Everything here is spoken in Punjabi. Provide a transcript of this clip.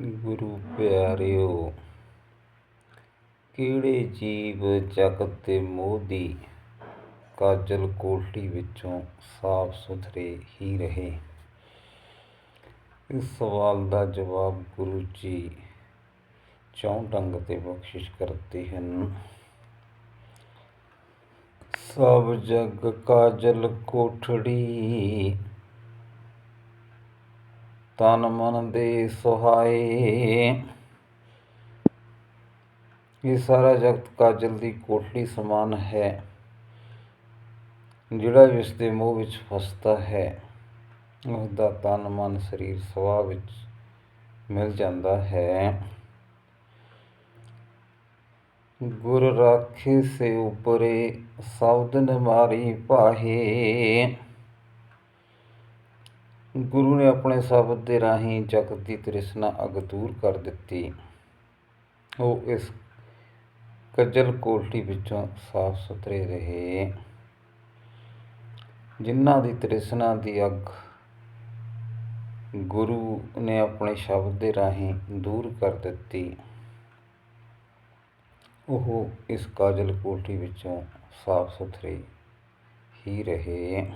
ਗੁਰੂ ਪਿਆਰਿਓ, ਕਿਹੜੇ ਜੀਵ ਜਗਤ ਦੇ ਮੋਹ ਦੀ ਕਾਜਲ ਕੋਠੜੀ ਵਿੱਚੋਂ ਸਾਫ਼ ਸੁਥਰੇ ਹੀ ਰਹੇ? ਇਸ ਸਵਾਲ ਦਾ ਜਵਾਬ ਗੁਰੂ ਜੀ ਚੌਂ ਢੰਗ ਤੇ ਬਖਸ਼ਿਸ਼ ਕਰਦੇ ਹਨ। ਸਭ ਜਗ ਕਾਜਲ ਕੋਠੜੀ ਤਨ ਮਨ ਦੇ ਸੁਹਾਏ ਇਹ ਸਾਰਾ ਜਗਤ ਕਾਜਲ ਦੀ ਕੋਠੜੀ ਸਮਾਨ ਹੈ, ਜਿਹੜਾ ਵੀ ਦੇ ਮੋਹ ਵਿੱਚ ਫਸਦਾ ਹੈ ਉਸ ਦਾ ਤਨ ਮਨ ਸਰੀਰ ਸੁਆਹ ਵਿੱਚ ਮਿਲ ਜਾਂਦਾ ਹੈ। ਗੁਰ ਰਾਖੇ ਸੇ ਉਪਰੇ ਸਬਦ ਮਾਰੀ ਪਾਹੇ ਗੁਰੂ ਨੇ ਆਪਣੇ ਸ਼ਬਦ ਦੇ ਰਾਹੀਂ ਜਗਤ ਦੀ ਤ੍ਰਿਸ਼ਨਾ ਅਗ ਦੂਰ ਕਰ ਦਿੱਤੀ। ਉਹ ਇਸ ਕੱਜਲ ਕੋਠੀ ਵਿੱਚੋਂ ਸਾਫ਼ ਸੁਥਰੇ ਰਹੇ। ਜਿਨ੍ਹਾਂ ਦੀ ਤ੍ਰਿਸ਼ਨਾ ਦੀ ਅੱਗ ਗੁਰੂ ਨੇ ਆਪਣੇ ਸ਼ਬਦ ਦੇ ਰਾਹੀਂ ਦੂਰ ਕਰ ਦਿੱਤੀ। ਉਹ ਇਸ ਕਾਜਲ ਕੋਠੀ ਵਿੱਚੋਂ ਸਾਫ਼ ਸੁਥਰੇ ਹੀ ਰਹੇ।